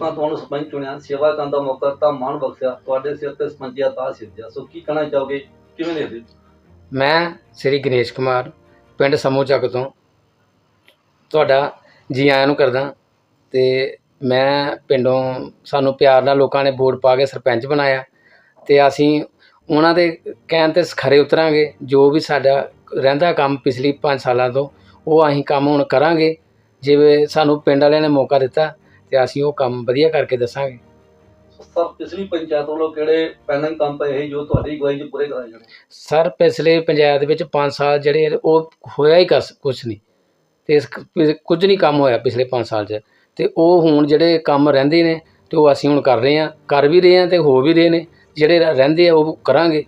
ਲੋਕਾਂ ਤੁਹਾਨੂੰ ਸਰਪੰਚ ਚੁਣਿਆ, ਸੇਵਾ ਕਰਨ ਦਾ ਮੌਕਾ ਤਾਂ ਮਾਣ ਬਖਸ਼ਿਆ, ਤੁਹਾਡੇ ਸਿਰ ਤੇ ਸਰਪੰਚੀਆ ਤਾਂ ਸਿੱਧਿਆ ਸੋ ਕੀ ਕਹਿਣਾ ਚਾਹੋਗੇ? ਕਿਵੇਂ ਦੇਖਦੇ ਮੈਂ ਸ੍ਰੀ ਗਣੇਸ਼ ਕੁਮਾਰ, ਪਿੰਡ ਸਮੂਹ ਚੱਕ ਤੋਂ। ਤੁਹਾਡਾ ਜੀ ਆਇਆਂ ਨੂੰ ਕਰਦਾ। ਤੇ ਮੈਂ ਪਿੰਡੋਂ ਸਾਨੂੰ ਪਿਆਰ ਨਾਲ ਲੋਕਾਂ ਨੇ ਵੋਟ ਪਾ ਕੇ ਸਰਪੰਚ ਬਣਾਇਆ। ਤੇ ਅਸੀਂ ਉਹਨਾਂ ਦੇ ਕਹਿਣ ਤੇ ਖਰੇ ਉਤਰਾਂਗੇ। ਜੋ ਵੀ ਸਾਡਾ ਰਹਿੰਦਾ ਕੰਮ ਪਿਛਲੀ 5 ਸਾਲਾਂ ਤੋਂ, ਉਹ ਅਸੀਂ ਕੰਮ ਹੁਣ ਕਰਾਂਗੇ। ਜਿਵੇਂ ਸਾਨੂੰ ਪਿੰਡ ਵਾਲਿਆਂ ਨੇ ਮੌਕਾ ਦਿੱਤਾ ਤੇ ਅਸੀਂ ਉਹ ਕੰਮ ਵਧੀਆ ਕਰਕੇ ਦੱਸਾਂਗੇ। ਸਰ ਪਿਛਲੀ ਪੰਚਾਇਤ ਵੱਲੋਂ ਕਿਹੜੇ ਪੈਂਡਿੰਗ ਕੰਮ ਪਏ ਜੋ ਤੁਹਾਡੀ ਅਗਵਾਈ 'ਚ ਪੂਰੇ ਕਰਾਏ ਜਾਣੇ? ਸਰ ਪਿਛਲੇ ਪੰਚਾਇਤ ਵਿੱਚ 5 ਸਾਲ ਜਿਹੜੇ ਉਹ ਹੋਇਆ ਹੀ ਕਸ ਕੁਛ ਨਹੀਂ। ਤੇ ਇਸ ਕੁਝ ਨਹੀਂ ਕੰਮ ਹੋਇਆ ਪਿਛਲੇ 5 ਸਾਲ 'ਚ। ਤੇ ਉਹ ਹੁਣ ਜਿਹੜੇ ਕੰਮ ਰਹਿੰਦੇ ਨੇ ਤੇ ਉਹ ਅਸੀਂ ਹੁਣ ਕਰ ਰਹੇ ਹਾਂ। ਕਰ ਵੀ ਰਹੇ ਹਾਂ ਤੇ ਹੋ ਵੀ ਰਹੇ ਨੇ। ਜਿਹੜੇ ਰਹਿੰਦੇ ਆ ਉਹ ਕਰਾਂਗੇ।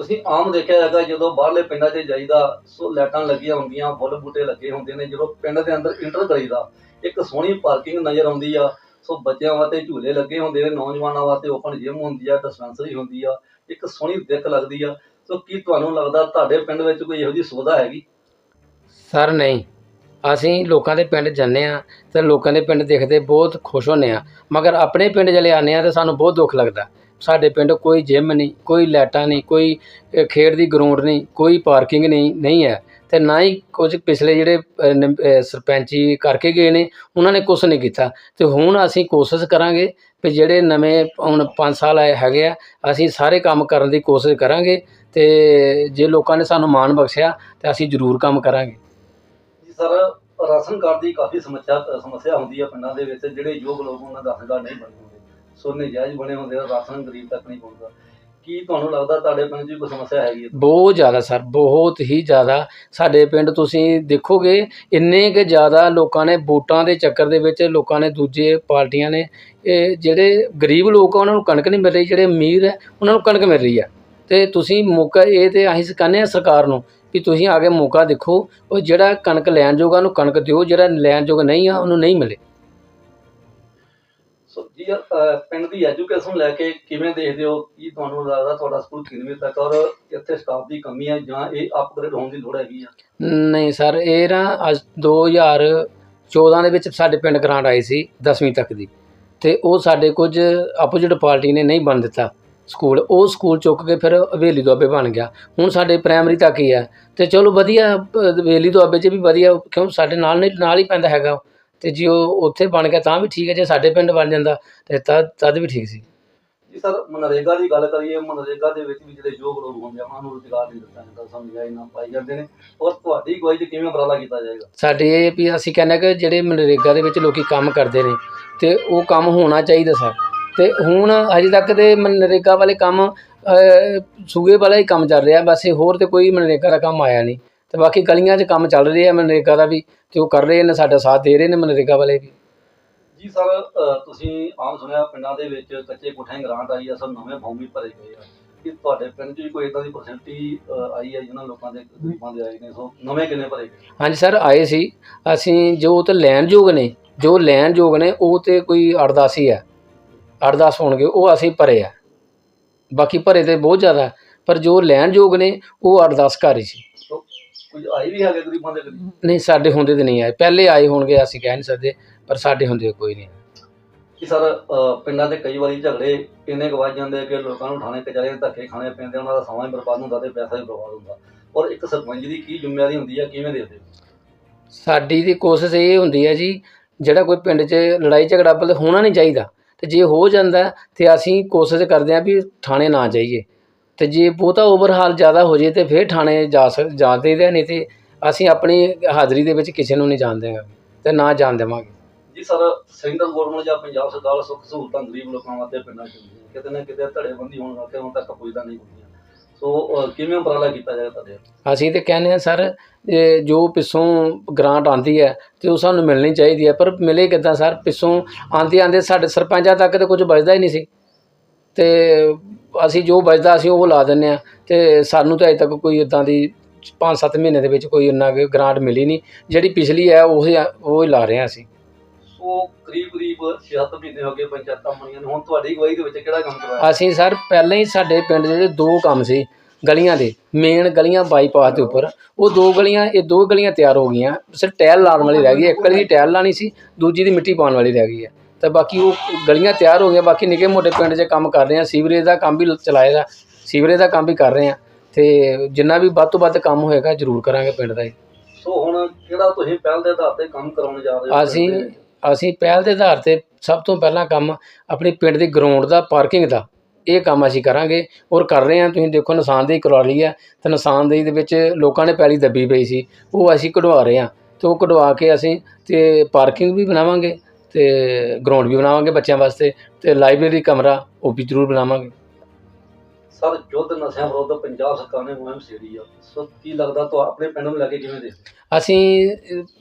ਤੁਸੀਂ ਆਮ ਦੇਖਿਆ ਹੈਗਾ ਜਦੋਂ ਬਾਹਰਲੇ ਪਿੰਡਾਂ 'ਚ ਜਾਈਦਾ, ਸੋ ਲਾਈਟਾਂ ਲੱਗੀਆਂ ਹੁੰਦੀਆਂ ਫੁੱਲ ਬੂਟੇ ਲੱਗੇ ਹੁੰਦੇ ਨੇ, ਜਦੋਂ ਪਿੰਡ ਦੇ ਅੰਦਰ ਇੰਟਰ ਕਰੀਦਾ, ਇੱਕ ਸੋਹਣੀ ਪਾਰਕਿੰਗ ਨਜ਼ਰ ਆਉਂਦੀ ਆ, ਸੋ ਬੱਚਿਆਂ ਵਾਸਤੇ ਝੂਲੇ ਲੱਗੇ ਹੁੰਦੇ ਨੇ, ਨੌਜਵਾਨਾਂ ਵਾਸਤੇ ਓਪਨ ਜਿਮ ਹੁੰਦੀ ਆ ਡਿਸਪੈਂਸਰੀ ਹੁੰਦੀ ਆ, ਇੱਕ ਸੋਹਣੀ ਦਿੱਖ ਲੱਗਦੀ ਆ। ਸੋ ਕੀ ਤੁਹਾਨੂੰ ਲੱਗਦਾ, ਤੁਹਾਡੇ ਪਿੰਡ ਵਿੱਚ ਕੋਈ ਇਹੋ ਜਿਹੀ ਸੁਵਿਧਾ ਹੈਗੀ? ਸਰ ਨਹੀਂ। ਅਸੀਂ ਲੋਕਾਂ ਦੇ ਪਿੰਡ ਜਾਂਦੇ ਆ ਤੇ ਲੋਕਾਂ ਦੇ ਪਿੰਡ ਦੇਖਦੇ ਬਹੁਤ ਖੁਸ਼ ਹੁੰਦੇ ਆ ਮਗਰ ਆਪਣੇ ਪਿੰਡ ਜਲੇ ਆਉਂਦੇ ਆ ਤੇ ਸਾਨੂੰ ਬਹੁਤ ਦੁੱਖ ਲੱਗਦਾ। ਸਾਡੇ ਪਿੰਡ ਕੋਈ ਜਿਮ ਨਹੀਂ ਕੋਈ ਲਾਈਟਾਂ ਨਹੀਂ ਕੋਈ ਖੇਡ ਦੀ ਗਰਾਊਂਡ ਨਹੀਂ ਕੋਈ ਪਾਰਕਿੰਗ ਨਹੀਂ ਨਹੀਂ ਹੈ। ਤੇ ਨਾ ਹੀ ਕੁਝ ਪਿਛਲੇ ਜਿਹੜੇ ਅ, ਸਰਪੰਚੀ ਕਰਕੇ ਗਏ ਨੇ ਉਹਨਾਂ ਨੇ ਕੁਝ ਨਹੀਂ ਕੀਤਾ। ਤੇ ਹੁਣ ਅਸੀਂ ਕੋਸ਼ਿਸ਼ ਕਰਾਂਗੇ ਵੀ ਜਿਹੜੇ ਨਵੇਂ ਹੁਣ 5 ਸਾਲ ਆਏ ਹੈਗੇ ਆ ਅਸੀਂ ਸਾਰੇ ਕੰਮ ਕਰਨ ਦੀ ਕੋਸ਼ਿਸ਼ ਕਰਾਂਗੇ ਤੇ ਜੇ ਲੋਕਾਂ ਨੇ ਸਾਨੂੰ ਮਾਣ ਬਖਸ਼ਿਆ ਤੇ ਅਸੀਂ ਜ਼ਰੂਰ ਕੰਮ ਕਰਾਂਗੇ। ਜੀ ਸਰ ਰਾਸ਼ਨ ਕਾਰਡ ਦੀ ਕਾਫੀ ਸਮੱਸਿਆ ਸਮੱਸਿਆ ਹੁੰਦੀ ਹੈ ਪਿੰਡਾਂ ਦੇ ਵਿੱਚ ਜਿਹੜੇ ਯੋਗ ਲੋਕ ਉਹਨਾਂ ਦਾ ਰਾਸ਼ਨ ਕਾਰਡ ਨਹੀਂ ਬਣਦੇ। ਸੋ ਨਜਾਇਜ਼ ਬਣੇ ਹੁੰਦੇ ਆ, ਰਾਸ਼ਨ ਗਰੀਬ ਤੱਕ ਨਹੀਂ ਪਹੁੰਚਦਾ। ਕੀ ਤੁਹਾਨੂੰ ਲੱਗਦਾ ਤੁਹਾਡੇ ਪਿੰਡ 'ਚ ਵੀ ਕੋਈ ਸਮੱਸਿਆ ਹੈਗੀ ਹੈ ਬਹੁਤ ਜ਼ਿਆਦਾ ਸਰ, ਬਹੁਤ ਹੀ ਜ਼ਿਆਦਾ। ਸਾਡੇ ਪਿੰਡ ਤੁਸੀਂ ਦੇਖੋਗੇ, ਇੰਨੇ ਕਿ ਜ਼ਿਆਦਾ ਲੋਕਾਂ ਨੇ ਵੋਟਾਂ ਦੇ ਚੱਕਰ ਦੇ ਵਿੱਚ ਲੋਕਾਂ ਨੇ ਦੂਜੇ ਪਾਰਟੀਆਂ ਨੇ, ਇਹ ਜਿਹੜੇ ਗਰੀਬ ਲੋਕ ਆ, ਉਹਨਾਂ ਨੂੰ ਕਣਕ ਨਹੀਂ ਮਿਲ ਰਹੀ, ਜਿਹੜੇ ਅਮੀਰ ਹੈ, ਉਹਨਾਂ ਨੂੰ ਕਣਕ ਮਿਲ ਰਹੀ ਹੈ ਤੇ ਤੁਸੀਂ ਮੌਕਾ, ਇਹ ਤੇ ਅਸੀਂ ਕਹਿੰਦੇ ਆ ਸਰਕਾਰ ਨੂੰ ਵੀ ਤੁਸੀਂ ਆ ਕੇ ਮੌਕਾ ਦੇਖੋ, ਉਹ ਜਿਹੜਾ ਕਣਕ ਲੈਣ ਜੋਗਾ ਉਹਨੂੰ ਕਣਕ ਦਿਓ, ਜਿਹੜਾ ਲੈਣ ਜੋਗਾ ਨਹੀਂ ਆ, ਉਹਨੂੰ ਨਹੀਂ ਮਿਲੇ। ਸੋ ਜੀ ਪਿੰਡ ਦੀ ਐਜੂਕੇਸ਼ਨ ਲੈ ਕੇ ਕਿਵੇਂ ਦੇਖਦੇ ਹੋ? ਕੀ ਤੁਹਾਨੂੰ ਲੱਗਦਾ ਤੁਹਾਡਾ ਸਕੂਲ ਕਿੰਨਵੀਂ ਤੱਕ ਔਰ ਇੱਥੇ ਸਟਾਫ ਦੀ ਕਮੀ ਹੈ ਜਾਂ ਇਹ ਅਪਗ੍ਰੇਡ ਹੋਣ ਦੀ ਲੋੜ ਹੈਗੀ ਆ? ਨਹੀਂ ਸਰ, ਇਹ ਨਾ ਅੱਜ 2014 ਦੇ ਵਿੱਚ ਸਾਡੇ ਪਿੰਡ ਗ੍ਰਾਂਟ ਆਈ ਸੀ 10ਵੀਂ ਤੱਕ ਦੀ ਤੇ ਉਹ ਸਾਡੇ ਕੁਝ ਆਪੋਜੀਟ ਪਾਰਟੀ ਨੇ ਨਹੀਂ ਬਣ ਦਿੱਤਾ ਸਕੂਲ। ਉਹ ਸਕੂਲ ਚੁੱਕ ਕੇ ਫਿਰ ਹਵੇਲੀ ਦੁਆਬੇ ਬਣ ਗਿਆ। ਹੁਣ ਸਾਡੇ ਪ੍ਰਾਇਮਰੀ ਤੱਕ ਹੀ ਹੈ ਤੇ ਚਲੋ ਵਧੀਆ ਹਵੇਲੀ ਦੁਆਬੇ 'ਚ ਵੀ ਵਧੀਆ ਕਿਉਂ ਸਾਡੇ ਨਾਲ ਨਹੀਂ, ਨਾਲ ਹੀ ਪੈਂਦਾ ਹੈਗਾ। ਤੇ ਜੇ ਉਹ ਉੱਥੇ ਬਣ ਗਿਆ ਤਾਂ ਵੀ ਠੀਕ ਹੈ ਜੇ ਸਾਡੇ ਪਿੰਡ ਬਣ ਜਾਂਦਾ ਤੇ ਤਦ ਤਦ ਵੀ ਠੀਕ ਸੀ। ਜੀ ਸਰ ਮਨਰੇਗਾ ਦੀ ਗੱਲ ਕਰੀਏ ਮਨਰੇਗਾ ਦੇ ਵਿੱਚ ਵੀ ਜਿਹੜੇ ਯੋਗ ਲੋਕ ਹੁੰਦੇ ਆ ਉਹਨਾਂ ਨੂੰ ਰੁਜ਼ਗਾਰ ਨਹੀਂ ਦਿੱਤਾ ਜਾਂਦਾ ਸਮਝਾਈ ਨਾ ਪਾਈ ਜਾਂਦੇ ਨੇ। ਔਰ ਤੁਹਾਡੀ ਅਗਵਾਈ 'ਚ ਕਿਵੇਂ ਉਪਰਾਲਾ ਕੀਤਾ ਜਾਏਗਾ? ਸਾਡੇ ਇਹ ਵੀ ਅਸੀਂ ਕਹਿੰਦੇ ਕਿ ਜਿਹੜੇ ਮਨਰੇਗਾ ਦੇ ਵਿੱਚ ਲੋਕੀ ਕੰਮ ਕਰਦੇ ਨੇ ਤੇ ਉਹ ਕੰਮ ਹੋਣਾ ਚਾਹੀਦਾ ਸਰ। ਤੇ ਹੁਣ ਅਜੇ ਤੱਕ ਤੇ ਮਨਰੇਗਾ ਵਾਲੇ ਕੰਮ ਸੂਏ ਵਾਲਾ ਹੀ ਕੰਮ ਚੱਲ ਰਿਹਾ ਬਸ ਇਹ ਹੋਰ ਤੇ ਕੋਈ ਮਨਰੇਗਾ ਦਾ ਕੰਮ ਆਇਆ ਨਹੀਂ। ਤੇ ਬਾਕੀ ਗਲੀਆਂ 'ਚ ਕੰਮ ਚੱਲ ਰਿਹਾ ਮਨਰੇਗਾ ਦਾ ਵੀ ਤੇ ਉਹ ਕਰ ਰਹੇ ਨੇ ਸਾਡਾ ਸਾਥ ਦੇ ਰਹੇ ਨੇ ਮਨਰੇਗਾ ਵਾਲੇ ਵੀ। ਜੀ ਸਰ ਤੁਸੀਂ ਆਮ ਸੁਣਿਆ ਪਿੰਡਾਂ ਦੇ ਵਿੱਚ ਕੱਚੇ ਕੋਠਿਆਂ ਦੀ ਗ੍ਰਾਂਟ ਆਈ ਆ ਸਰ ਨਵੇਂ ਭੂਮੀ ਭਰੇ ਗਏ ਆ। ਕਿ ਤੁਹਾਡੇ ਪਿੰਡ 'ਚ ਵੀ ਕੋਈ ਇਦਾਂ ਦੀ ਪਰਸੈਂਟੀ ਆਈ ਹੈ ਜਿਹਨਾਂ ਲੋਕਾਂ ਦੇ ਗਰੀਬਾਂ ਦੇ ਆਏ ਨੇ? ਸੋ ਨਵੇਂ ਕਿੰਨੇ ਭਰੇ ਗਏ? ਹਾਂਜੀ ਸਰ ਆਏ ਸੀ। ਅਸੀਂ ਜੋ ਤੇ ਲੈਣ ਯੋਗ ਨੇ ਜੋ ਲੈਣ ਯੋਗ ਨੇ ਉਹ ਤੇ ਕੋਈ 8-10 ਹੀ ਹੈ 8-10 ਹੋਣਗੇ ਉਹ ਅਸੀਂ ਭਰੇ ਆ। ਬਾਕੀ ਭਰੇ ਤੇ ਬਹੁਤ ਜ਼ਿਆਦਾ ਹੈ, ਪਰ ਜੋ ਲੈਣ ਯੋਗ ਨੇ ਉਹ 8-10 ਘਰ ਹੀ ਸੀ। ਸੋ ਕੁਝ ਆਏ ਵੀ ਹੈਗੇ ਗਰੀਬਾਂ ਦੇ ਗਰੀਬ ਨਹੀਂ ਸਾਡੇ ਹੁੰਦੇ ਤੇ ਨਹੀਂ ਆਏ। ਪਹਿਲੇ ਆਏ ਹੋਣਗੇ ਅਸੀਂ ਕਹਿ ਨਹੀਂ ਸਕਦੇ ਪਰ ਸਾਡੇ ਹੁੰਦੇ ਕੋਈ ਨਹੀਂ। ਕਿ ਸਰ ਪਿੰਡਾਂ ਦੇ ਕਈ ਵਾਰੀ ਝਗੜੇ ਇੰਨੇ ਕੁ ਵੱਜ ਜਾਂਦੇ ਕਿ ਲੋਕਾਂ ਨੂੰ ਥਾਣੇ ਕਚਹਿਰੀਆਂ ਦੇ ਧੱਕੇ ਖਾਣੇ ਪੈਂਦੇ ਉਹਨਾਂ ਦਾ ਸਮਾਂ ਵੀ ਬਰਬਾਦ ਹੁੰਦਾ ਤੇ ਪੈਸਾ ਵੀ ਬਰਬਾਦ ਹੁੰਦਾ। ਔਰ ਇੱਕ ਸਰਪੰਚ ਦੀ ਕੀ ਜ਼ਿੰਮੇਵਾਰੀ ਹੁੰਦੀ ਆ ਕਿਵੇਂ ਦੇਖਦੇ ਹੋ? ਸਾਡੀ ਦੀ ਕੋਸ਼ਿਸ਼ ਇਹ ਹੁੰਦੀ ਹੈ ਜੀ ਜਿਹੜਾ ਕੋਈ ਪਿੰਡ 'ਚ ਲੜਾਈ ਝਗੜਾ ਬਲ ਹੋਣਾ ਨਹੀਂ ਚਾਹੀਦਾ। ਤੇ ਜੇ ਹੋ ਜਾਂਦਾ ਤੇ ਅਸੀਂ ਕੋਸ਼ਿਸ਼ ਕਰਦੇ ਹਾਂ ਵੀ ਥਾਣੇ ਨਾ ਜਾਈਏ। ਤੇ ਜੇ ਬਹੁਤਾ ਓਵਰਹਾਲ ਜ਼ਿਆਦਾ ਹੋ ਜੇ ਤੇ ਫਿਰ ਥਾਣੇ ਜਾ ਸਕ ਜਾ ਦੇਈਦਾ ਨਹੀਂ ਤੇ ਅਸੀਂ ਆਪਣੀ ਹਾਜ਼ਰੀ ਦੇ ਵਿੱਚ ਕਿਸੇ ਨੂੰ ਨਹੀਂ ਜਾਣ ਦੇਵਾਂਗੇ ਤੇ ਨਾ ਜਾਣ ਦੇਵਾਂਗੇ। ਜੀ ਸਰ ਸੈਂਟਰ ਗਵਰਨਮੈਂਟ ਜਾਂ ਪੰਜਾਬ ਸਰਕਾਰ ਵੱਲੋਂ ਸੁੱਖ ਸਹੂਲਤਾਂ ਗਰੀਬ ਲੋਕਾਂ ਵਾਸਤੇ ਪਿੰਡਾਂ 'ਚ ਹੁੰਦੀਆਂ ਕਿਤੇ ਨਾ ਕਿਤੇ ਧੜੇਬੰਦੀ ਹੋਣ ਕਰਕੇ ਹੁਣ ਤੱਕ ਪੁੱਜਦਾ ਨਹੀਂ ਹੁੰਦੀਆਂ। ਸੋ ਅਹ, ਕਿਵੇਂ ਉਪਰਾਲਾ ਕੀਤਾ ਜਾਏਗਾ ਤੁਹਾਡੇ? ਅਸੀਂ ਤੇ ਕਹਿੰਦੇ ਹਾਂ ਸਰ ਇਹ ਜੋ ਪਿੱਛੋਂ ਗ੍ਰਾਂਟ ਆਂਦੀ ਹੈ ਤੇ ਉਹ ਸਾਨੂੰ ਮਿਲਣੀ ਚਾਹੀਦੀ ਹੈ ਪਰ ਮਿਲੇ ਕਿੱਦਾਂ ਸਰ? ਪਿੱਛੋਂ ਆਂਦੇ ਆਂਦੇ ਸਾਡੇ ਸਰਪੰਚਾਂ ਤੱਕ ਤੇ ਕੁਝ ਬਚਦਾ ਹੀ ਨਹੀਂ ਸੀ। ਤੇ ਅਸੀਂ ਜੋ ਬਚਦਾ ਅਸੀਂ ਉਹ ਲਾ ਦਿੰਦੇ ਆ ਤੇ ਸਾਨੂੰ ਤਾਂ ਅਜੇ ਤੱਕ ਕੋਈ ਇਦਾਂ ਦੀ 5-7 ਮਹੀਨੇ ਦੇ ਵਿੱਚ ਕੋਈ ਇੰਨਾ ਕੁ ਗ੍ਰਾਂਟ ਮਿਲੀ ਨਹੀਂ। ਜਿਹੜੀ ਪਿਛਲੀ ਹੈ ਉਹ ਉਹ ਹੀ ਲਾ ਰਹੇ ਹਾਂ ਅਸੀਂ। ਸੋ ਕਰੀਬ ਕਰੀਬ 6-7 ਮਹੀਨੇ ਹੋ ਗਏ ਪੰਚਾਇਤਾਂ ਬਣੀਆਂ ਨੇ। ਹੁਣ ਤੁਹਾਡੀ ਅਗਵਾਈ ਦੇ ਵਿੱਚ ਕਿਹੜਾ ਕੰਮ ਕਰਵਾਇਆ ਅਸੀਂ ਸਰ ਪਹਿਲਾਂ ਹੀ ਸਾਡੇ ਪਿੰਡ ਦੇ ਜਿਹੜੇ ਦੋ ਕੰਮ ਸੀ ਗਲੀਆਂ ਦੇ। ਮੇਨ ਗਲੀਆਂ ਬਾਈਪਾਸ ਦੇ ਉੱਪਰ। ਉਹ ਦੋ ਗਲੀਆਂ ਇਹ ਦੋ ਗਲੀਆਂ ਤਿਆਰ ਹੋ ਗਈਆਂ। ਸਿਰਫ ਟਾਇਲ ਲਾਉਣ ਵਾਲੀ ਰਹਿ ਗਈ। ਇੱਕ ਗਲੀ ਦੀ ਟਾਇਲ ਲਾਣੀ ਸੀ ਦੂਜੀ ਦੀ ਮਿੱਟੀ ਪਾਉਣ ਵਾਲੀ ਰਹਿ ਗਈ ਹੈ। ਤੇ ਬਾਕੀ ਉਹ ਗਲੀਆਂ ਤਿਆਰ ਹੋ ਗਈਆਂ ਬਾਕੀ ਨਿੱਕੇ ਮੋਟੇ ਪਿੰਡ 'ਚ ਕੰਮ ਕਰ ਰਹੇ ਆ ਸੀਵਰੇਜ ਦਾ ਕੰਮ ਵੀ ਚਲਾਏ ਦਾ ਸੀਵਰੇਜ ਦਾ ਕੰਮ ਵੀ ਕਰ ਰਹੇ ਆ ਤੇ ਜਿੰਨਾ ਵੀ ਵੱਧ ਤੋਂ ਵੱਧ ਕੰਮ ਹੋਏਗਾ ਜ਼ਰੂਰ ਕਰਾਂਗੇ ਪਿੰਡ ਦਾ ਜੀ ਸੋ ਹੁਣ ਕਿਹੜਾ ਤੁਸੀਂ ਪਹਿਲ ਦੇ ਆਧਾਰ ਤੇ ਕੰਮ ਕਰਾਉਣ ਜਾ ਰਹੇ ਹੋ ਅਸੀਂ? ਅਸੀਂ ਪਹਿਲ ਦੇ ਆਧਾਰ ਤੇ ਸਭ ਤੋਂ ਪਹਿਲਾਂ ਕੰਮ ਆਪਣੀ ਪਿੰਡ ਦੀ ਗਰਾਊਂਡ ਦਾ ਪਾਰਕਿੰਗ ਦਾ ਇਹ ਕੰਮ ਅਸੀਂ ਕਰਾਂਗੇ। ਔਰ ਕਰ ਰਹੇ ਹਾਂ ਤੁਸੀਂ ਦੇਖੋ ਨਿਸ਼ਾਨਦੇਹੀ ਕਰਵਾ ਲਈ ਹੈ ਤੇ ਨਿਸ਼ਾਨਦੇਹੀ ਦੇ ਵਿੱਚ ਲੋਕਾਂ ਨੇ ਪਹਿਲੀ ਦੱਬੀ ਪਈ ਸੀ ਉਹ ਅਸੀਂ ਕਢਵਾ ਰਹੇ ਹਾਂ ਤੇ ਉਹ ਕਢਵਾ ਕੇ ਅਸੀਂ ਤੇ ਪਾਰਕਿੰਗ ਵੀ ਬਣਾਵਾਂਗੇ। ਤੇ ਗਰਾਊਂਡ ਵੀ ਬਣਾਵਾਂਗੇ ਬੱਚਿਆਂ ਵਾਸਤੇ ਤੇ ਲਾਇਬ੍ਰੇਰੀ ਕਮਰਾ ਉਹ ਵੀ ਜ਼ਰੂਰ ਬਣਾਵਾਂਗੇ। ਸਰ ਯੁੱਧ ਨਸ਼ਿਆਂ ਵਿਰੁੱਧ ਪੰਜਾਬ ਸਰਕਾਰ ਨੇ ਮੁਹਿੰਮ ਛੇੜੀ ਆ। ਸੋ ਕੀ ਲੱਗਦਾ ਤੁਹਾ ਆਪਣੇ ਪਿੰਡ ਨੂੰ ਲੈ ਕੇ ਕਿਵੇਂ ਦੇਖਦੇ ਅਸੀਂ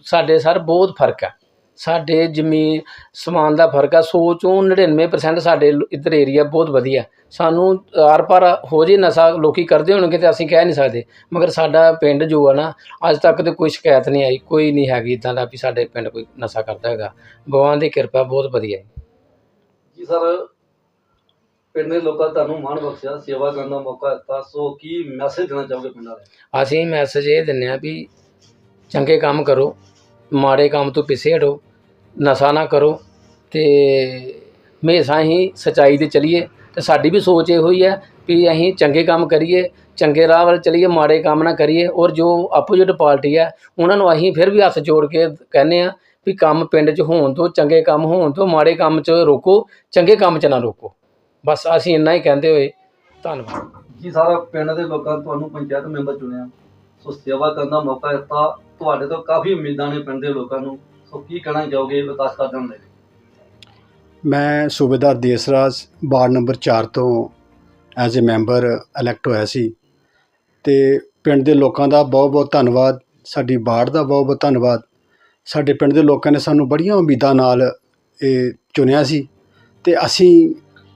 ਸਾਡੇ ਸਰ ਬਹੁਤ ਫ਼ਰਕ ਹੈ ਸਾਡੇ ਜ਼ਮੀਨ ਸਮਾਨ ਦਾ ਫ਼ਰਕ ਹੈ ਸੌ ਚੋਂ 99% ਸਾਡੇ ਲ- ਇੱਧਰ ਏਰੀਆ ਬਹੁਤ ਵਧੀਆ। ਸਾਨੂੰ ਆਰ ਪਾਰ ਹੋ ਜੇ ਨਸ਼ਾ ਲੋਕੀ ਕਰਦੇ ਹੋਣਗੇ ਤੇ ਅਸੀਂ ਕਹਿ ਨਹੀਂ ਸਕਦੇ। ਮਗਰ ਸਾਡਾ ਪਿੰਡ ਜੋ ਹੈ ਨਾ ਅੱਜ ਤੱਕ ਤੇ ਕੋਈ ਸ਼ਿਕਾਇਤ ਨਹੀਂ ਆਈ। ਕੋਈ ਨਹੀਂ ਹੈਗੀ ਇਦਾਂ ਦਾ ਵੀ ਸਾਡੇ ਪਿੰਡ ਕੋਈ ਨਸ਼ਾ ਕਰਦਾ ਹੈਗਾ। ਭਗਵਾਨ ਦੀ ਕਿਰਪਾ ਬਹੁਤ ਵਧੀਆ ਜੀ ਸਰ ਪਿੰਡ ਦੇ ਲੋਕਾਂ ਤੁਹਾਨੂੰ ਮਾਣ ਬਖਸ਼ਿਆ ਸੇਵਾ ਕਰਨ ਦਾ ਮੌਕਾ ਦਿੱਤਾ। ਸੋ ਕੀ ਮੈਸੇਜ ਦੇਣਾ ਚਾਹੋਗੇ ਪਿੰਡ ਵਾਲੇ ਅਸੀਂ ਮੈਸੇਜ ਇਹ ਦਿੰਦੇ ਹਾਂ ਵੀ ਚੰਗੇ ਕੰਮ ਕਰੋ ਮਾੜੇ ਕੰਮ ਤੋਂ ਪਿੱਛੇ ਹਟੋ। ਨਸ਼ਾ ਨਾ ਕਰੋ ਤੇ ਹਮੇਸ਼ਾ ਹੀ ਸਚਾਈ ਤੇ ਚਲੀਏ ਤੇ ਸਾਡੀ ਵੀ ਸੋਚ ਇਹੋ ਹੀ ਹੈ ਵੀ ਅਸੀਂ ਚੰਗੇ ਕੰਮ ਕਰੀਏ, ਚੰਗੇ ਰਾਹ ਵੱਲ ਚਲੀਏ, ਮਾੜੇ ਕੰਮ ਨਾ ਕਰੀਏ ਔਰ ਜੋ ਆਪੋਜੀਟ ਪਾਰਟੀ ਹੈ ਉਹਨਾਂ ਨੂੰ ਅਸੀਂ ਫਿਰ ਵੀ ਹੱਥ ਜੋੜ ਕੇ ਕਹਿੰਦੇ ਆ ਵੀ ਕੰਮ ਪਿੰਡ 'ਚ ਹੋਣ ਤੋਂ ਚੰਗੇ ਕੰਮ ਹੋਣ ਤੋਂ ਮਾੜੇ ਕੰਮ 'ਚ ਰੋਕੋ, ਚੰਗੇ ਕੰਮ 'ਚ ਨਾ ਰੋਕੋ। ਬਸ ਅਸੀਂ ਇੰਨਾ ਹੀ ਕਹਿੰਦੇ ਹੋਏ, ਧੰਨਵਾਦ। ਜੀ ਸਾਰਾ ਪਿੰਡ ਦੇ ਲੋਕਾਂ ਨੇ ਤੁਹਾਨੂੰ ਪੰਚਾਇਤ ਮੈਂਬਰ ਚੁਣਿਆ। ਸੋ ਸੇਵਾ ਕਰਨ ਦਾ ਮੌਕਾ ਦਿੱਤਾ। ਤੁਹਾਡੇ ਤੋਂ ਕਾਫੀ ਉਮੀਦਾਂ ਨੇ ਪਿੰਡ ਦੇ ਲੋਕਾਂ ਨੂੰ। ਸੋ ਕੀ ਕਹਿਣਾ ਚਾਹੋਗੇ ਵਿਕਾਸ ਕਰਨ ਦੇ ਮੈਂ ਸੂਬੇਦਾਰ ਦੇਸਰਾਜ ਵਾਰਡ ਨੰਬਰ 4 ਤੋਂ ਐਜ਼ ਅ ਮੈਂਬਰ ਇਲੈਕਟ ਹੋਇਆ ਸੀ ਤੇ ਪਿੰਡ ਦੇ ਲੋਕਾਂ ਦਾ ਬਹੁਤ ਬਹੁਤ ਧੰਨਵਾਦ, ਸਾਡੀ ਵਾਰਡ ਦਾ ਬਹੁਤ ਬਹੁਤ ਧੰਨਵਾਦ। ਸਾਡੇ ਪਿੰਡ ਦੇ ਲੋਕਾਂ ਨੇ ਸਾਨੂੰ ਬੜੀਆਂ ਉਮੀਦਾਂ ਨਾਲ ਇਹ ਚੁਣਿਆ ਸੀ ਤੇ ਅਸੀਂ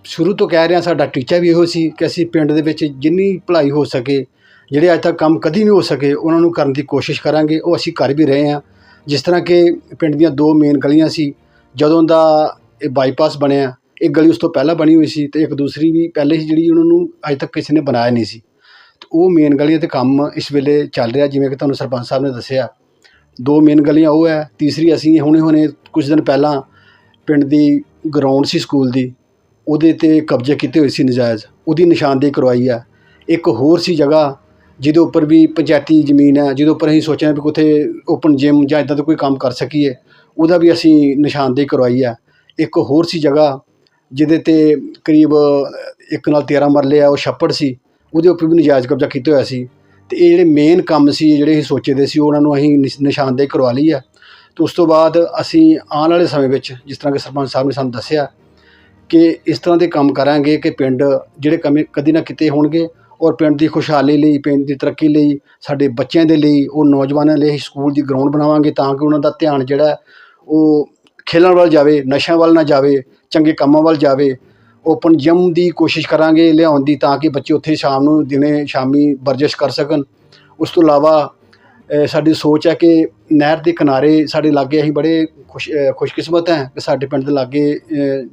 ਸ਼ੁਰੂ ਤੋਂ ਕਹਿ ਰਹੇ ਹਾਂ ਸਾਡਾ ਟੀਚਾ ਵੀ ਇਹੋ ਸੀ ਕਿ ਅਸੀਂ ਪਿੰਡ ਦੇ ਵਿੱਚ ਜਿੰਨੀ ਭਲਾਈ ਹੋ ਸਕੇ, ਜਿਹੜੇ ਅੱਜ ਤੱਕ ਕੰਮ ਕਦੀ ਨਹੀਂ ਹੋ ਸਕੇ, ਉਹਨਾਂ ਨੂੰ ਕਰਨ ਦੀ ਕੋਸ਼ਿਸ਼ ਕਰਾਂਗੇ, ਉਹ ਅਸੀਂ ਕਰ ਵੀ ਰਹੇ ਹਾਂ। ਜਿਸ ਤਰ੍ਹਾਂ ਕਿ ਪਿੰਡ ਦੀਆਂ ਦੋ ਮੇਨ ਗਲੀਆਂ ਸੀ, ਜਦੋਂ ਦਾ ਇਹ ਬਾਈਪਾਸ ਬਣਿਆ ਇੱਕ ਗਲੀ ਉਸ ਤੋਂ ਪਹਿਲਾਂ ਬਣੀ ਹੋਈ ਸੀ ਤੇ ਇੱਕ ਦੂਸਰੀ ਵੀ ਪਹਿਲੇ ਸੀ ਜਿਹੜੀ ਉਹਨਾਂ ਨੂੰ ਅਜੇ ਤੱਕ ਕਿਸੇ ਨੇ ਬਣਾਇਆ ਨਹੀਂ ਸੀ। ਤੇ ਉਹ ਮੇਨ ਗਲੀਆਂ ਤੇ ਕੰਮ ਇਸ ਵੇਲੇ ਚੱਲ ਰਿਹਾ, ਜਿਵੇਂ ਕਿ ਤੁਹਾਨੂੰ ਸਰਪੰਚ ਸਾਹਿਬ ਨੇ ਦੱਸਿਆ। ਦੋ ਮੇਨ ਗਲੀਆਂ ਉਹ ਹੈ, ਤੀਸਰੀ ਅਸੀਂ ਹੁਣੇ ਹੁਣੇ ਕੁਝ ਦਿਨ ਪਹਿਲਾਂ ਪਿੰਡ ਦੀ ਗਰਾਊਂਡ ਸੀ ਸਕੂਲ ਦੀ, ਉਹਦੇ ਤੇ ਕਬਜ਼ੇ ਕੀਤੇ ਹੋਏ ਸੀ ਨਜਾਇਜ਼। ਉਹਦੀ ਨਿਸ਼ਾਨਦੇਹੀ ਕਰਵਾਈ ਹੈ। ਇੱਕ ਹੋਰ ਸੀ ਜਗ੍ਹਾ ਜਿਹਦੇ ਉੱਪਰ ਵੀ ਪੰਚਾਇਤੀ ਜ਼ਮੀਨ ਹੈ ਜਿਹਦੇ ਉੱਪਰ ਅਸੀਂ ਸੋਚਿਆ ਵੀ ਕਿਤੇ ਓਪਨ ਜਿਮ ਜਾਂ ਇਦਾਂ ਦਾ ਕੋਈ ਕੰਮ ਕਰ ਸਕੀਏ, ਉਹਦਾ ਵੀ ਅਸੀਂ ਨਿਸ਼ਾਨਦੇਹੀ ਕਰਵਾਈ ਹੈ ਇੱਕ ਹੋਰ ਸੀ ਜਗ੍ਹਾ ਜਿਹਦੇ ਤੇ ਕਰੀਬ ਇੱਕ ਨਾਲ 13 ਮਰਲੇ ਆ, ਉਹ ਛੱਪੜ ਸੀ, ਉਹਦੇ ਉੱਪਰ ਵੀ ਨਜਾਇਜ਼ ਕਬਜ਼ਾ ਕੀਤਾ ਹੋਇਆ ਸੀ। ਤੇ ਇਹ ਜਿਹੜੇ ਮੇਨ ਕੰਮ ਸੀ ਜਿਹੜੇ ਅਸੀਂ ਸੋਚੇ ਦੇ ਸੀ, ਉਹਨਾਂ ਨੂੰ ਅਸੀਂ ਨਿਸ਼- ਨਿਸ਼ਾਨਦੇਹੀ ਕਰਵਾ ਲਈ ਹੈ ਤੇ ਉਸ ਤੋਂ ਬਾਅਦ ਅਸੀਂ ਆਉਣ ਵਾਲੇ ਸਮੇਂ ਵਿੱਚ, ਜਿਸ ਤਰ੍ਹਾਂ ਕਿ ਸਰਪੰਚ ਸਾਹਿਬ ਨੇ ਸਾਨੂੰ ਦੱਸਿਆ, ਕਿ ਇਸ ਤਰ੍ਹਾਂ ਦੇ ਕੰਮ ਕਰਾਂਗੇ ਕਿ ਪਿੰਡ ਜਿਹੜੇ ਕਮੇ, ਕਦੀ ਨਾ ਕਿਤੇ ਹੋਣਗੇ ਔਰ ਪਿੰਡ ਦੀ ਖੁਸ਼ਹਾਲੀ ਲਈ, ਪਿੰਡ ਦੀ ਤਰੱਕੀ ਲਈ, ਸਾਡੇ ਬੱਚਿਆਂ ਦੇ ਲਈ, ਉਹ ਨੌਜਵਾਨਾਂ ਲਈ ਅਸੀਂ ਸਕੂਲ ਦੀ ਗਰਾਊਂਡ ਬਣਾਵਾਂਗੇ ਤਾਂ ਕਿ ਉਹਨਾਂ ਦਾ ਧਿਆਨ ਜਿਹੜਾ ਉਹ ਖੇਲਣ ਵੱਲ ਜਾਵੇ, ਨਸ਼ਿਆਂ ਵੱਲ ਨਾ ਜਾਵੇ, ਚੰਗੇ ਕੰਮਾਂ ਵੱਲ ਜਾਵੇ। ਓਪਨ ਜਿਮ ਦੀ ਕੋਸ਼ਿਸ਼ ਕਰਾਂਗੇ, ਲਿਆਉਣ ਦੀ ਤਾਂ ਕਿ ਬੱਚੇ ਉੱਥੇ ਸ਼ਾਮ ਨੂੰ ਦਿਨੇ ਸ਼ਾਮੀ ਵਰਜਿਸ਼ ਕਰ ਸਕਣ। ਉਸ ਤੋਂ ਇਲਾਵਾ ਸਾਡੀ ਸੋਚ ਹੈ ਕਿ ਨਹਿਰ ਦੇ ਕਿਨਾਰੇ ਸਾਡੇ ਲਾਗੇ ਅਸੀਂ ਬੜੇ ਖੁਸ਼ ਖੁਸ਼ਕਿਸਮਤ ਹੈ ਕਿ ਸਾਡੇ ਪਿੰਡ ਦੇ ਲਾਗੇ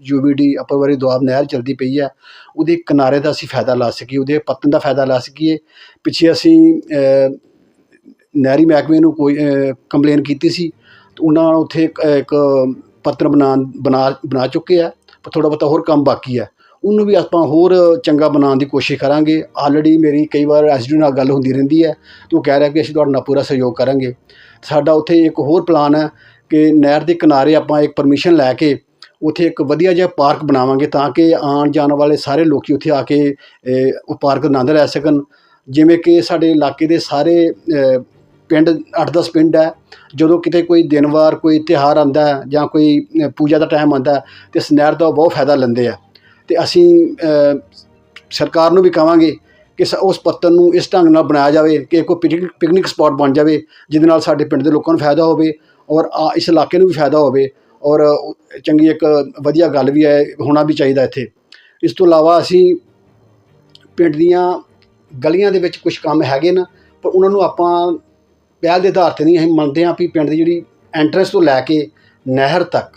ਯੂਬੀਡੀ ਅਪਰ ਵਰੀ ਦੁਆਬ ਨਹਿਰ ਚਲਦੀ ਪਈ ਹੈ। ਉਹਦੇ ਕਿਨਾਰੇ ਦਾ ਅਸੀਂ ਫਾਇਦਾ ਲਾ ਸਕੀਏ, ਉਹਦੇ ਪੱਤਨ ਦਾ ਫਾਇਦਾ ਲਾ ਸਕੀਏ। ਪਿੱਛੇ ਅਸੀਂ ਨਹਿਰੀ ਮਹਿਕਮੇ ਨੂੰ ਕੋਈ ਕੰਪਲੇਨ ਕੀਤੀ ਸੀ ਉਹਨਾਂ ਨਾਲ ਉੱਥੇ ਇੱਕ ਪੱਤਨ ਪੱਤਰ ਬਣਾ ਬਣਾ ਬਣਾ ਚੁੱਕੇ ਆ, ਪਰ ਥੋੜਾ ਬਹੁਤਾ ਹੋਰ ਕੰਮ ਬਾਕੀ ਹੈ। ਉਹਨੂੰ ਵੀ ਆਪਾਂ ਹੋਰ ਚੰਗਾ ਬਣਾਉਣ ਦੀ ਕੋਸ਼ਿਸ਼ ਕਰਾਂਗੇ। ਆਲਰੇਡੀ ਮੇਰੀ ਕਈ ਵਾਰ ਐਸਡੀ ਨਾਲ ਗੱਲ ਹੁੰਦੀ ਰਹਿੰਦੀ ਹੈ ਤੇ ਉਹ ਕਹਿ ਰਿਹਾ ਕਿ ਅਸੀਂ ਤੁਹਾਡੇ ਨਾਲ ਪੂਰਾ ਸਹਿਯੋਗ ਕਰਾਂਗੇ। ਸਾਡਾ ਉੱਥੇ ਇੱਕ ਹੋਰ ਪਲਾਨ ਹੈ ਕਿ ਨਹਿਰ ਦੇ ਕਿਨਾਰੇ ਆਪਾਂ ਇੱਕ ਪਰਮਿਸ਼ਨ ਲੈ ਕੇ ਉੱਥੇ ਇੱਕ ਵਧੀਆ ਜਿਹਾ ਪਾਰਕ ਬਣਾਵਾਂਗੇ ਤਾਂ ਕਿ ਆਉਣ ਜਾਣ ਵਾਲੇ ਸਾਰੇ ਲੋਕੀ ਉੱਥੇ ਆ ਕੇ ਉਹ ਪਾਰਕ ਦਾ ਆਨੰਦ ਲੈ ਸਕਣ। ਜਿਵੇਂ ਕਿ ਸਾਡੇ ਇਲਾਕੇ ਦੇ ਸਾਰੇ ਪਿੰਡ 8-10 ਪਿੰਡ ਹੈ। ਜਦੋਂ ਕਿਤੇ ਕੋਈ ਦਿਨਵਾਰ ਕੋਈ ਤਿਉਹਾਰ ਆਉਂਦਾ ਜਾਂ ਕੋਈ ਪੂਜਾ ਦਾ ਟਾਈਮ ਆਉਂਦਾ ਹੈ, ਤੇ ਇਸ ਨਹਿਰ ਦਾ ਬਹੁਤ ਫਾਇਦਾ ਲੈਂਦੇ ਆ। ਤੇ ਅਸੀਂ ਸਰਕਾਰ ਨੂੰ ਵੀ ਕਹਾਂਗੇ ਕਿ ਸ- ਉਸ ਪੱਤਨ ਨੂੰ ਇਸ ਢੰਗ ਨਾਲ ਬਣਾਇਆ ਜਾਵੇ, ਕਿ ਕੋਈ ਪਿਕਨਿਕ ਪਿਕਨਿਕ ਸਪਾਟ ਬਣ ਜਾਵੇ, ਜਿਹਦੇ ਨਾਲ ਸਾਡੇ ਪਿੰਡ ਦੇ ਲੋਕਾਂ ਨੂੰ ਫਾਇਦਾ ਹੋਵੇ ਔਰ ਆ- ਇਸ ਇਲਾਕੇ ਨੂੰ ਵੀ ਫਾਇਦਾ ਹੋਵੇ ਔਰ ਚੰਗੀ ਇੱਕ ਵਧੀਆ ਗੱਲ ਵੀ ਹੈ, ਹੋਣਾ ਵੀ ਚਾਹੀਦਾ ਇੱਥੇ। ਇਸ ਤੋਂ ਇਲਾਵਾ ਅਸੀਂ ਪਿੰਡ ਦੀਆਂ ਗਲੀਆਂ ਦੇ ਵਿੱਚ ਕੁਝ ਕੰਮ ਹੈਗੇ ਨਾ, ਪਰ ਉਹਨਾਂ ਨੂੰ ਆਪਾਂ ਪਹਿਲ ਦੇ ਆਧਾਰ ਤੇ ਨਹੀਂ, ਅਸੀਂ ਮੰਨਦੇ ਹਾਂ ਵੀ ਪਿੰਡ ਦੀ ਜਿਹੜੀ ਐਂਟਰੈਂਸ ਤੋਂ ਲੈ ਕੇ ਨਹਿਰ ਤੱਕ,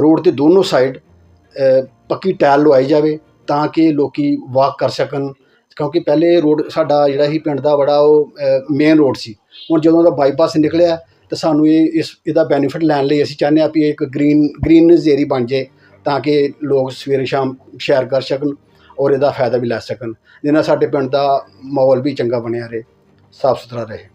ਰੋਡ ਦੇ ਦੋਨੋਂ ਸਾਈਡ ਪੱਕੀ ਟਾਇਲ ਲਵਾਈ ਜਾਵੇ ਤਾਂ ਕਿ ਲੋਕੀ ਵਾਕ ਕਰ ਸਕਣ। ਕਿਉਂਕਿ ਪਹਿਲੇ ਰੋਡ ਸਾਡਾ ਜਿਹੜਾ ਸੀ ਪਿੰਡ ਦਾ ਬੜਾ ਉਹ ਮੇਨ ਰੋਡ ਸੀ। ਹੁਣ ਜਦੋਂ ਦਾ ਬਾਈਪਾਸ ਨਿਕਲਿਆ, ਤਾਂ ਸਾਨੂੰ ਇਹ, ਇਸ, ਇਹਦਾ ਬੈਨੀਫਿਟ ਲੈਣ ਲਈ ਅਸੀਂ ਚਾਹੁੰਦੇ ਹਾਂ ਵੀ ਇਹ ਇੱਕ ਗ੍ਰੀਨ ਗ੍ਰੀਨਜ਼ ਏਰੀ ਬਣ ਜਾਏ ਤਾਂ ਕਿ ਲੋਕ ਸਵੇਰੇ ਸ਼ਾਮ ਸੈਰ ਕਰ ਸਕਣ ਔਰ ਇਹਦਾ ਫਾਇਦਾ ਵੀ ਲੈ ਸਕਣ। ਜਿਹਦੇ ਸਾਡੇ ਪਿੰਡ ਦਾ ਮਾਹੌਲ ਵੀ ਚੰਗਾ ਬਣਿਆ ਰਹੇ ਸਾਫ਼ ਸੁਥਰਾ ਰਹੇ।